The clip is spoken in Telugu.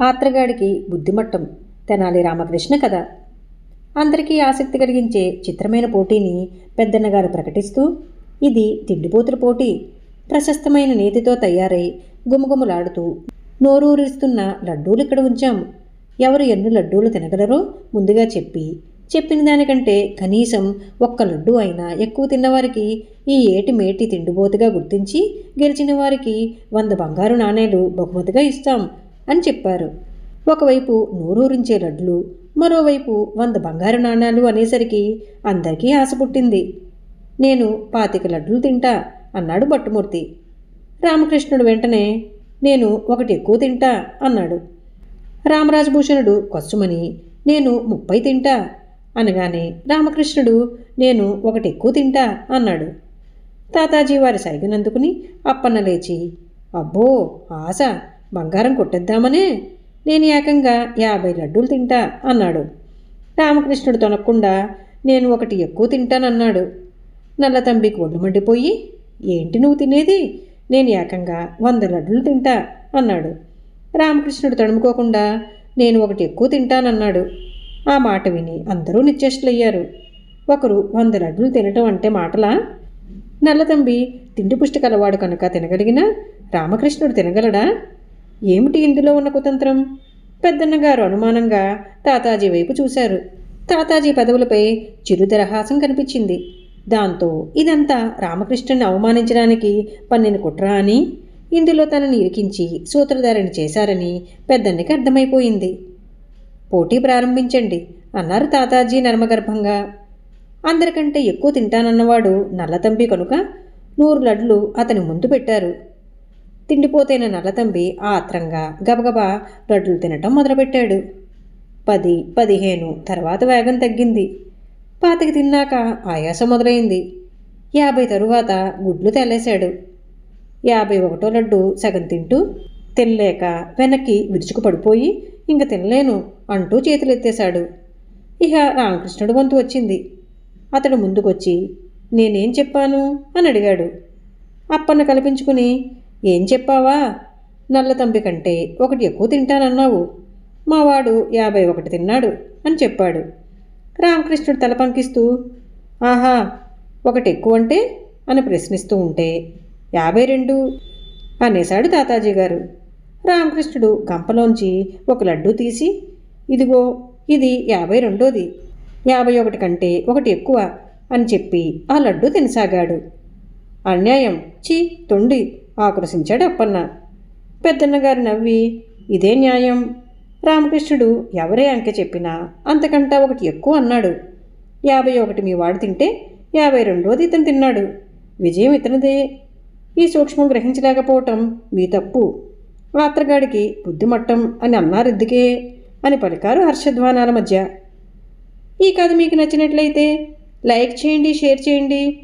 ఆత్రగాడికి బుద్ధిమట్టం. తెనాలి రామకృష్ణ కథ. అందరికీ ఆసక్తి కలిగించే చిత్రమైన పోటీని పెద్దన్నగారు ప్రకటిస్తూ ఇది తిండిపోతుల పోటీ. ప్రశస్తమైన నేతితో తయారై గుమగుమలాడుతూ నోరూరిస్తున్న లడ్డూలు ఇక్కడ ఉంచాం. ఎవరు ఎన్ని లడ్డూలు తినగలరో ముందుగా చెప్పి చెప్పిన దానికంటే కనీసం ఒక్క లడ్డు అయినా ఎక్కువ తిన్నవారికి ఈ ఏటి మేటి తిండిబోతుగా గుర్తించి గెలిచిన వారికి వంద బంగారు నాణేలు బహుమతిగా ఇస్తాం. అని చెప్పారు. ఒకవైపు నోరూరించే లడ్లు మరోవైపు వంద బంగారు నాణాలు అనేసరికి అందరికీ ఆశ పుట్టింది. నేను పాతిక లడ్లు తింటా అన్నాడు భట్టుమూర్తి. రామకృష్ణుడు వెంటనే నేను ఒకటి ఎక్కువ తింటా అన్నాడు. రామరాజభూషణుడు కొచ్చుమని నేను ముప్పై తింటా అనగానే రామకృష్ణుడు నేను ఒకటి ఎక్కువ తింటా అన్నాడు. తాతాజీ వారి సైగనందుకుని అప్పన్న లేచి అబ్బో ఆశ! బంగారం కొట్టేద్దామనే. నేను ఏకంగా యాభై లడ్డూలు తింటా అన్నాడు. రామకృష్ణుడు తొనకుండా నేను ఒకటి ఎక్కువ తింటానన్నాడు. నల్లతంబికి ఒళ్ళు మండిపోయి ఏంటి నువ్వు తినేది? నేను ఏకంగా వంద లడ్డులు తింటా అన్నాడు. రామకృష్ణుడు తడుముకోకుండా నేను ఒకటి ఎక్కువ తింటానన్నాడు ఆ మాట విని అందరూ నిశ్చేష్టులయ్యారు. ఒకరు వంద లడ్డులు తినటం అంటే మాటలా? నల్లతంబి తిండి పుష్టి కలవాడు కనుక తినగలిగినా రామకృష్ణుడు తినగలడా? ఏమిటి ఇందులో ఉన్న కుతంత్రం? పెద్దన్నగారు అనుమానంగా తాతాజీ వైపు చూశారు. తాతాజీ పదవులపై చిరుదరహాసం కనిపించింది. దాంతో ఇదంతా రామకృష్ణుని అవమానించడానికి పన్నెని కుట్ర అని ఇందులో తనని ఇరికించి సూత్రధారిని చేశారని పెద్దన్నకి అర్థమైపోయింది. పోటీ ప్రారంభించండి అన్నారు తాతాజీ నర్మగర్భంగా. అందరికంటే ఎక్కువ తింటానన్నవాడు నల్లతంబి కనుక నూరు లడ్లు అతని ముందు పెట్టారు. తిండిపోతైన నల్లతంబి ఆత్రంగా గబగబా లడ్లు తినటం మొదలుపెట్టాడు. పది పదిహేను తర్వాత వేగం తగ్గింది. పాతికి తిన్నాక ఆయాసం మొదలైంది. యాభై తరువాత గుడ్లు తెల్లేశాడు. యాభై ఒకటో లడ్డు సగం తింటూ తినలేక వెనక్కి విరుచుకు పడిపోయి ఇంక తినలేను అంటూ చేతులెత్తేశాడు. ఇక రామకృష్ణుడు వంతు వచ్చింది. అతడు ముందుకొచ్చి నేనేం చెప్పాను? అని అడిగాడు. అప్పన్న కల్పించుకుని ఏం చెప్పావా? నల్లతంబి కంటే ఒకటి ఎక్కువ తింటానన్నావు. మావాడు యాభై ఒకటి తిన్నాడు అని చెప్పాడు. రామకృష్ణుడు తల పంకిస్తూ ఆహా ఒకటి ఎక్కువ అంటే? అని ప్రశ్నిస్తూ ఉంటే యాభై రెండు అనేశాడు తాతాజీ గారు. రామకృష్ణుడు గంపలోంచి ఒక లడ్డు తీసి ఇదిగో ఇది యాభై రెండోది. యాభై ఒకటి కంటే ఒకటి ఎక్కువ అని చెప్పి ఆ లడ్డు తినసాగాడు. అన్యాయం. చీ తొండి. ఆక్రోశించాడు అప్పన్న. పెద్దన్నగారు నవ్వి ఇదే న్యాయం. రామకృష్ణుడు ఎవరే అంకె చెప్పినా అంతకంటా ఒకటి ఎక్కువ అన్నాడు. యాభై ఒకటి మీ వాడు తింటే యాభై రెండోది ఇతను తిన్నాడు. విజయం ఇతనిదే. ఈ సూక్ష్మం గ్రహించలేకపోవటం మీ తప్పు. రాత్రగాడికి బుద్ధిమట్టం అని అన్నారు ఇద్దుకే అని పలికారు హర్షధ్వానాల మధ్య. ఈ కథ మీకు నచ్చినట్లయితే లైక్ చేయండి షేర్ చేయండి.